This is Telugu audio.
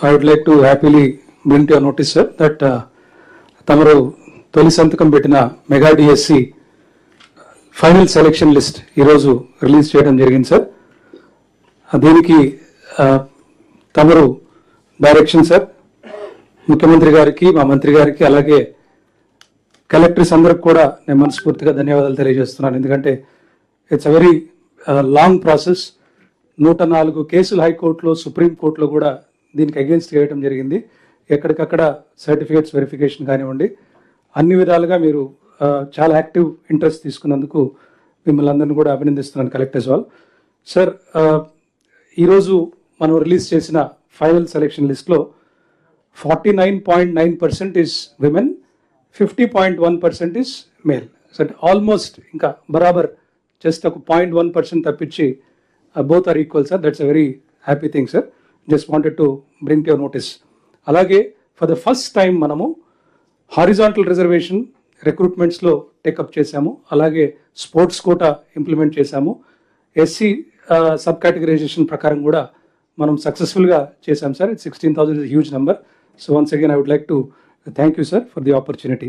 I would like to happily bring to your notice sir that తమరు తొలి సంతకం పెట్టిన mega DSC final selection list ఈరోజు రిలీజ్ చేయడం జరిగింది సార్ దీనికి తమరు డైరెక్షన్ సార్ ముఖ్యమంత్రి గారికి మా మంత్రి గారికి అలాగే కలెక్టర్స్ అందరికి కూడా నేను మనస్ఫూర్తిగా ధన్యవాదాలు తెలియజేస్తున్నాను. ఎందుకంటే it's a very long process నూట నాలుగు కేసులు హైకోర్టులో సుప్రీంకోర్టులో కూడా దీనికి అగేన్స్ట్ చేయడం జరిగింది. ఎక్కడికక్కడ సర్టిఫికేట్స్ వెరిఫికేషన్ కానివ్వండి అన్ని విధాలుగా మీరు చాలా యాక్టివ్ ఇంట్రెస్ట్ తీసుకున్నందుకు మిమ్మల్ని అందరిని కూడా అభినందిస్తున్నాను కలెక్టర్స్ వాల్ సార్ ఈరోజు మనం రిలీజ్ చేసిన ఫైనల్ సెలెక్షన్ లిస్ట్లో forty nine point nine percent is women fifty point one percent is male so almost ఇంకా బరాబర్ జస్ట్ ఒక పాయింట్ వన్ పర్సెంట్ తప్పించి both are equal sir that's a very happy thing sir just wanted to bring your notice అలాగే ఫర్ ద ఫస్ట్ టైం మనము హారిజాంటల్ రిజర్వేషన్ రిక్రూట్మెంట్స్లో టేకప్ చేశాము. అలాగే స్పోర్ట్స్ కోటా ఇంప్లిమెంట్ చేశాము. ఎస్సీ సబ్ కేటగరైజేషన్ ప్రకారం కూడా మనం సక్సెస్ఫుల్గా చేశాం sir it sixteen thousand is huge number so once again I would like to thank you sir for the opportunity